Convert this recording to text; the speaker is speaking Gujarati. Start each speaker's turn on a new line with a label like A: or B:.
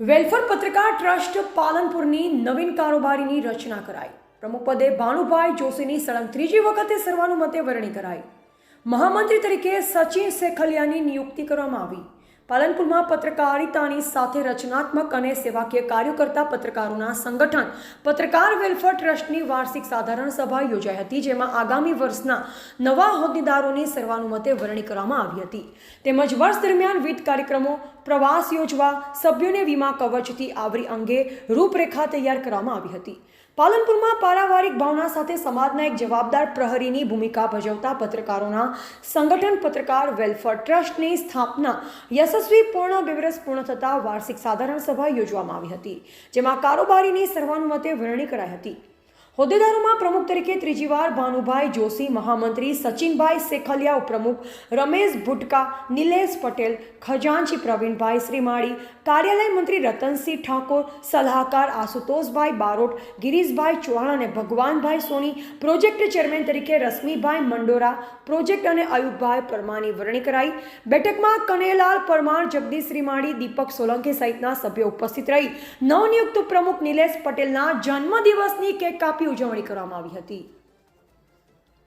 A: વેલફેર પત્રકાર ટ્રસ્ટ પાલનપુરની નવીન કારોબારીની રચના કરાઈ. પ્રમુખપદે ભાનુભાઈ જોશીની સળંગ ત્રીજી વખતે સર્વાનુમતે વરણી કરાઈ. મહામંત્રી તરીકે સચિન શેખલિયાની નિયુક્તિ કરવામાં આવી. પાલનપુરમાં પત્રકારિતાની સાથે રચનાત્મક અને સેવાકીય કાર્યો કરતા પત્રકારોના સંગઠન પત્રકાર વેલફેર ટ્રસ્ટની વાર્ષિક સાધારણ સભા યોજાઈ હતી, જેમાં આગામી વર્ષના નવા હોદ્દેદારોની સર્વાનુમતે વરણી કરવામાં આવી હતી. તેમજ વર્ષ દરમિયાન વિવિધ કાર્યક્રમો, પ્રવાસ યોજવા, સભ્યોને વીમા કવચથી આવરી અંગે રૂપરેખા તૈયાર કરવામાં આવી હતી. પાલનપુરમાં પારિવારિક ભાવના સાથે સમાજના એક જવાબદાર પ્રહરીની ભૂમિકા ભજવતા પત્રકારોના સંગઠન પત્રકાર વેલફેર ટ્રસ્ટની સ્થાપના યશસ્વી પૂર્ણ બિવરસ પૂર્ણ થતાં વાર્ષિક સાધારણ સભા યોજવામાં આવી હતી, જેમાં કારોબારીની સર્વાનુમતે વરણી કરાઈ હતી. હોદ્દેદારોમાં પ્રમુખ તરીકે ત્રીજીવાર ભાનુભાઈ જોશી, મહામંત્રી સચિનભાઈ શેખલિયા ઉપપ્રમુખ રમેશ ભુટકા, નિલેશ પટેલ, ખજાનચી પ્રવીણભાઈ શ્રીમાળી, કાર્યાલય મંત્રી રતનસિંહ ઠાકોર, સલાહકાર આશુતોષભાઈ બારોટ, ગિરીશભાઈ ચૌહાણ અને ભગવાનભાઈ સોની, પ્રોજેક્ટ ચેરમેન તરીકે રશ્મિભાઈ મંડોરા, પ્રોજેક્ટ અને અયુબભાઈ પરમારની વરણી કરાઈ. બેઠકમાં કનેલાલ પરમાર, જગદીશ શ્રીમાળી, દીપક સોલંકી સહિતના સભ્યો ઉપસ્થિત રહી. નવનિયુક્ત પ્રમુખ નિલેશ પટેલના જન્મદિવસની કેક કાપી ઉજવણી કરવામાં આવી હતી.